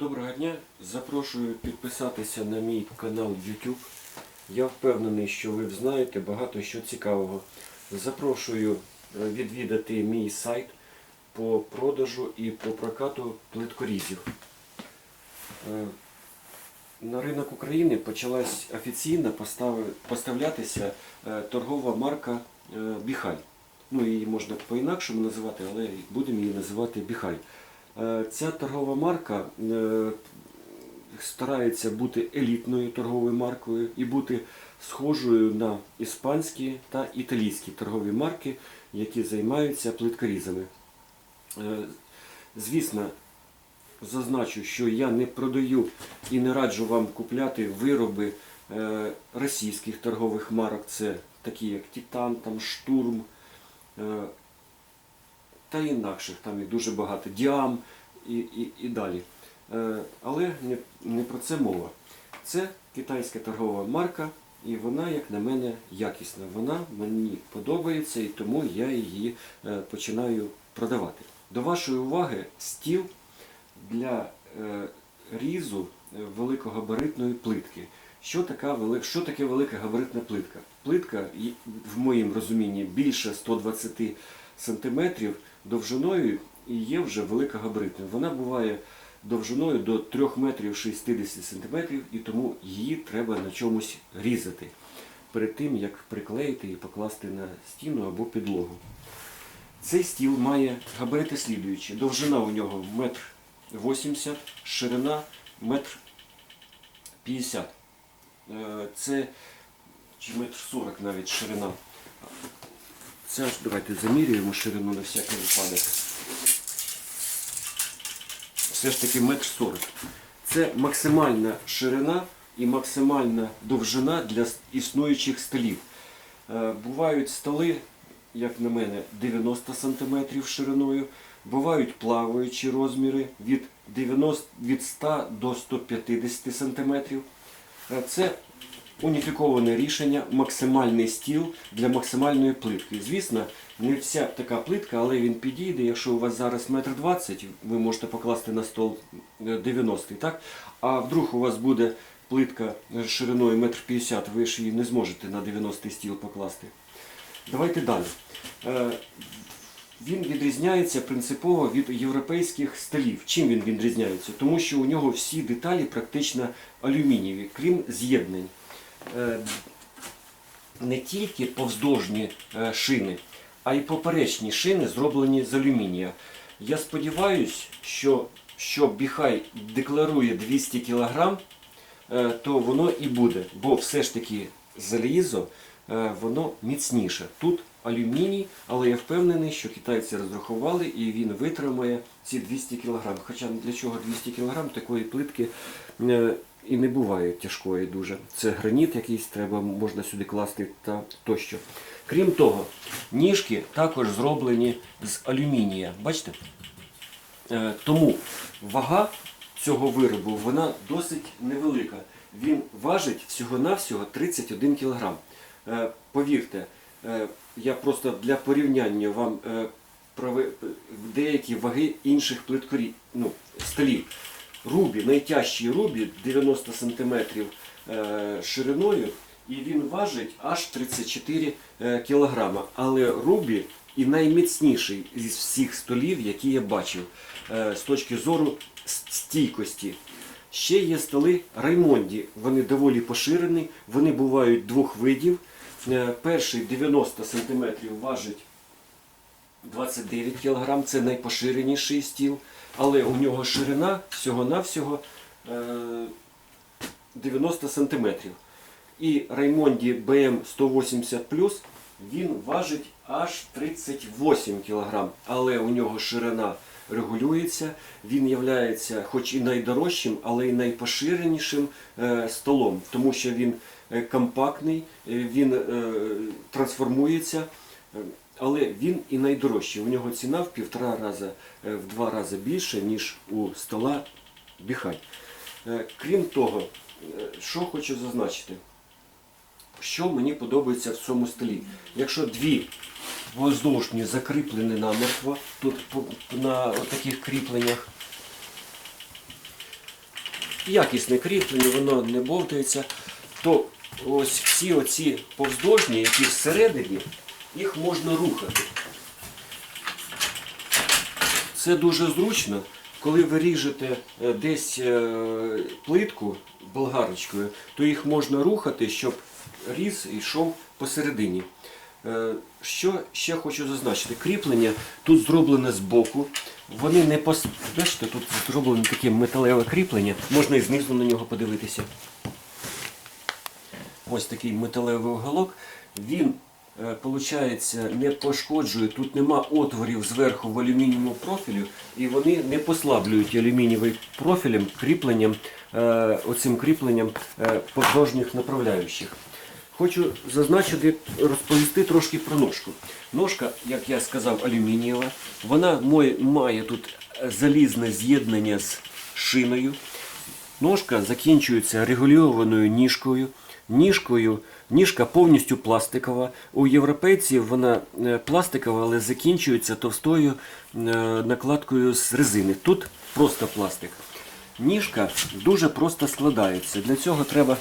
Доброго дня. Запрошую підписатися на мій канал YouTube. Я впевнений, що ви знаєте багато що цікавого. Запрошую е, відвідати мій сайт по продажу і по прокату плиткорізів. Е, На ринок України почалась офіційно поставлятися е, торгова марка Біхаль. Ну, її можна по-інакшому називати, але будемо її називати Біхаль. Е, Ця торгова марка е, старається бути елітною торговою маркою і бути схожою на іспанські та італійські торгові марки, які займаються плиткорізами. Е, Звісно, зазначу, що я не продаю і не раджу вам купляти вироби російських торгових марок. Це такі як Титан, там, Штурм та інакших, там їх дуже багато, Діам і, і, і далі. Е, Але не, не про це мова. Це китайська торгова марка, і вона, як на мене, якісна. Вона мені подобається і тому я її е, починаю продавати. До вашої уваги стіл для е, різу великогабаритної плитки. Що, така, що таке велика габаритна плитка? Плитка, в моїм розумінні, більше 120 см довжиною і є вже великогабаритною. Вона буває довжиною до 3 метрів 60 см, і тому її треба на чомусь різати перед тим, як приклеїти і покласти на стіну або підлогу. Цей стіл має габарити слідуючі. Довжина у нього 1,80 м, ширина 1,50 м. Е, Це чи 1,40 м навіть ширина. Це ж давайте замірюємо ширину на всякий випадок. Все ж таки 1,40 м. Це максимальна ширина і максимальна довжина для існуючих столів. Е, Бувають столи, як на мене, 90 см шириною. Бувають плаваючі розміри від, 90, від 100 до 150 см. Е, Це уніфіковане рішення, максимальний стіл для максимальної плитки. Звісно, не вся така плитка, але він підійде. Якщо у вас зараз метр двадцять, ви можете покласти на стол е, 90, так? А вдруг у вас буде плитка е, шириною метр п'ятдесят, ви ж її не зможете на 90 стіл покласти. Давайте далі. Е, Він відрізняється принципово від європейських столів. Чим він відрізняється? Тому що у нього всі деталі практично алюмінієві, крім з'єднань. Е, Не тільки повздовжні е, шини, а й поперечні шини зроблені з алюмінія. Я сподіваюся, що що Біхай декларує 200 кг, е, то воно і буде, бо все ж таки залізо воно міцніше. Тут алюміній, але я впевнений, що китайці розрахували і він витримає ці 200 кг. Хоча для чого 200 кг такої плитки е, і не буває тяжкої дуже. Це граніт якийсь, треба можна сюди класти та тощо. Крім того, ніжки також зроблені з алюмінія. Бачите? Е, Тому вага цього виробу вона досить невелика. Він важить всього-навсього 31 кг. Е, Повірте, я просто для порівняння вам е, деякі ваги інших плиткорі... ну, столів. Рубі, найтяжчий рубі 90 см е, шириною, і він важить аж 34 кг. Але рубі і найміцніший із всіх столів, які я бачив е, з точки зору стійкості. Ще є столи Раймонді. Вони доволі поширені, вони бувають двох видів. Е, Перший 90 см важить 29 кг, це найпоширеніший стіл, але у нього ширина всього-навсього е, 90 см. І Раймонді BM 180 він важить аж 38 кг, але у нього ширина регулюється, він є хоч і найдорожчим, але й найпоширенішим е, столом, тому що він е, компактний, е, він е, трансформується. е, Але він і найдорожчий. У нього ціна в півтора рази, е, в два рази більше, ніж у стола Біхай. Е, Крім того, е, що хочу зазначити, що мені подобається в цьому столі. Якщо дві воздушні закріплені намертво, тут на таких кріпленнях, якісне кріплення, воно не бовтається, то ось всі оці повздовжні, які всередині, їх можна рухати. Це дуже зручно, коли ви ріжете е, десь е, плитку болгарочкою, то їх можна рухати, щоб різ йшов посередині. Е, Що ще хочу зазначити? Кріплення тут зроблене збоку. Вони не пос... Бачите, тут зроблене таке металеве кріплення, можна і знизу на нього подивитися. Ось такий металевий уголок. Він, виходить, не пошкоджує, тут нема отворів зверху в алюмінієвому профілю, і вони не послаблюють алюмінієвим профілем кріпленням, е, оцим кріпленням е, подовжніх направляючих. Хочу зазначити, розповісти трошки про ножку. Ножка, як я сказав, алюмінієва. Вона має тут залізне з'єднання з шиною. Ножка закінчується регульованою ніжкою. Ніжкою, ніжка повністю пластикова. У європейців вона е, пластикова, але закінчується товстою е, накладкою з резини. Тут просто пластик. Ніжка дуже просто складається. Для цього треба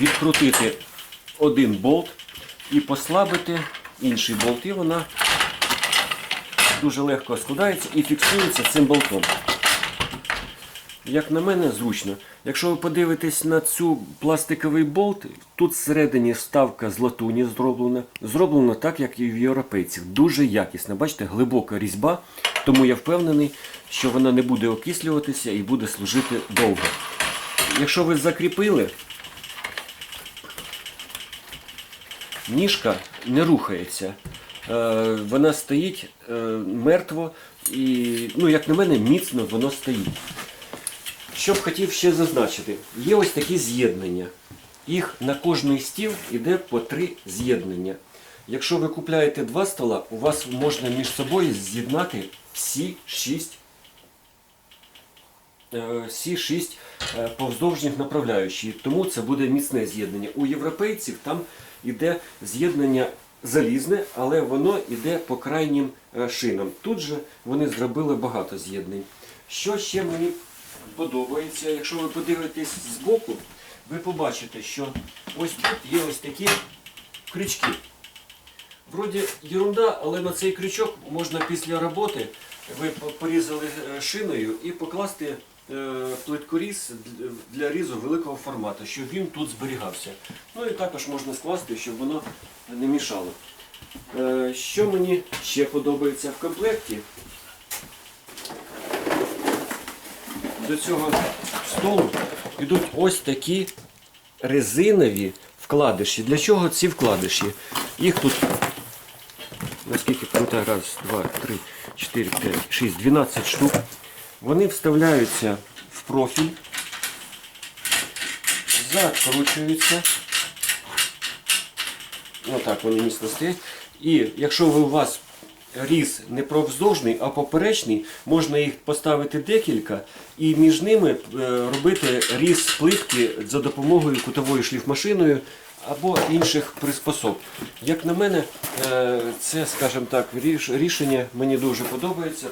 відкрутити один болт і послабити інший болт. І вона дуже легко складається і фіксується цим болтом. Як на мене, зручно. Якщо ви подивитесь на цю пластиковий болт, тут всередині вставка з латуні зроблена. Зроблена так, як і в європейців. Дуже якісна. Бачите, глибока різьба, тому я впевнений, що вона не буде окислюватися і буде служити довго. Якщо ви закріпили, ніжка не рухається. Е, Вона стоїть е, мертво і, ну, як на мене, міцно воно стоїть. Що б хотів ще зазначити, є ось такі з'єднання. Їх на кожний стіл йде по три з'єднання. Якщо ви купляєте два стола, у вас можна між собою з'єднати всі шість, е, всі шість е, повздовжніх направляючих. Тому це буде міцне з'єднання. У європейців там йде з'єднання залізне, але воно йде по крайнім е, шинам. Тут же вони зробили багато з'єднань. Що ще мені подобається, якщо ви подивитесь збоку, ви побачите, що ось тут є ось такі крючки. Вроді ерунда, але на цей крючок можна після роботи, ви порізали е, шиною і покласти е, плиткоріз для різу великого формату, щоб він тут зберігався. Ну і також можна скласти, щоб воно не мішало. Е, Що мені ще подобається в комплекті? До цього столу йдуть ось такі резинові вкладиші. Для чого ці вкладиші? Їх тут, наскільки пам'ятаю, раз, два, три, чотири, п'ять, шість, 12 штук. Вони вставляються в профіль, закручуються. Отак вони міцно стоять. І якщо ви у вас різ не провздовжний, а поперечний, можна їх поставити декілька і між ними е, робити різ плитки за допомогою кутовою шліфмашиною або інших приспособ. Як на мене, е, це, скажімо так, рішення мені дуже подобається.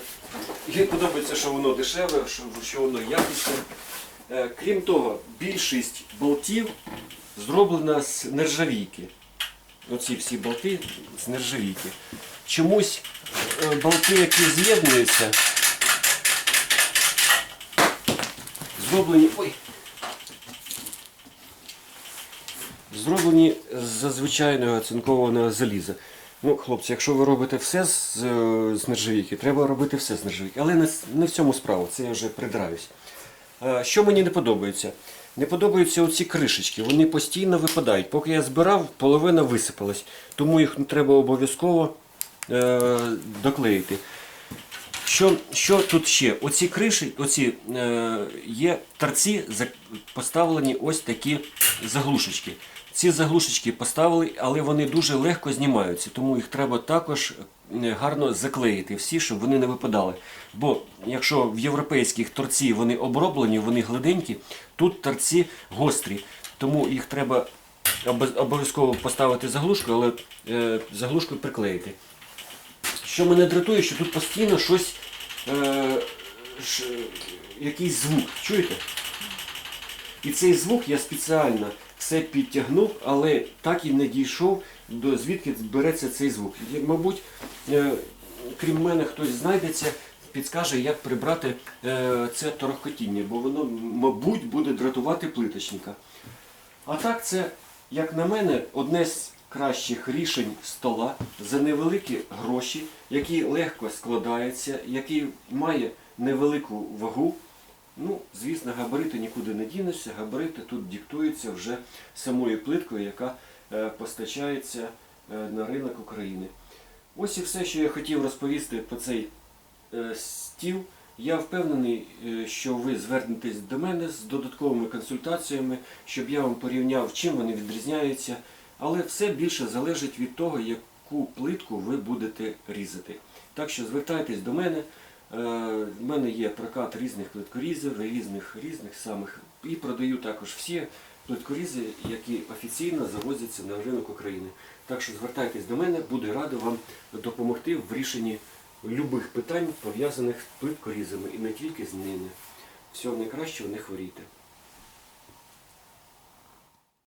І подобається, що воно дешеве, що, що воно якісне. Е, Крім того, більшість болтів зроблена з нержавійки. Оці всі болти з нержавійки. Чомусь е, болти, які з'єднуються, зроблені. Ой. Зроблені з звичайного цинкованого заліза. Ну, хлопці, якщо ви робите все з, з нержавійки, треба робити все з нержавійки. Але не, не в цьому справа, це я вже придраюсь. Е, Що мені не подобається? Не подобаються оці кришечки, вони постійно випадають. Поки я збирав, половина висипалась. Тому їх треба обов'язково доклеїти. Що, що тут ще? Оці криші, оці е, є торці поставлені ось такі заглушечки. Ці заглушечки поставили, але вони дуже легко знімаються, тому їх треба також е, гарно заклеїти всі, щоб вони не випадали. Бо якщо в європейських торці вони оброблені, вони гладенькі, тут торці гострі, тому їх треба обов'язково поставити заглушку, але е, заглушку приклеїти. Що мене дратує, що тут постійно щось е, ш- якийсь звук. Чуєте? І цей звук я спеціально все підтягнув, але так і не дійшов до звідки береться цей звук. Мабуть, е, крім мене, хтось знайдеться, підскаже, як прибрати е, це торохкотіння, бо воно, мабуть, буде дратувати плиточника. А так, це, як на мене, одне з кращих рішень стола за невеликі гроші, який легко складається, який має невелику вагу. Ну, звісно, габарити нікуди не дінешся, габарити тут диктуються вже самою плиткою, яка е, постачається е, на ринок України. Ось і все, що я хотів розповісти про цей е, стіл. Я впевнений, що ви звернетесь до мене з додатковими консультаціями, щоб я вам порівняв, чим вони відрізняються. Але все більше залежить від того, яку плитку ви будете різати. Так що звертайтесь до мене. Е, В мене є прокат різних плиткорізів, різних різних самих. І продаю також всі плиткорізи, які офіційно завозяться на ринок України. Так що звертайтесь до мене, буду радий вам допомогти в рішенні любих питань, пов'язаних з плиткорізами і не тільки з ними. Всього найкращого, не хворійте.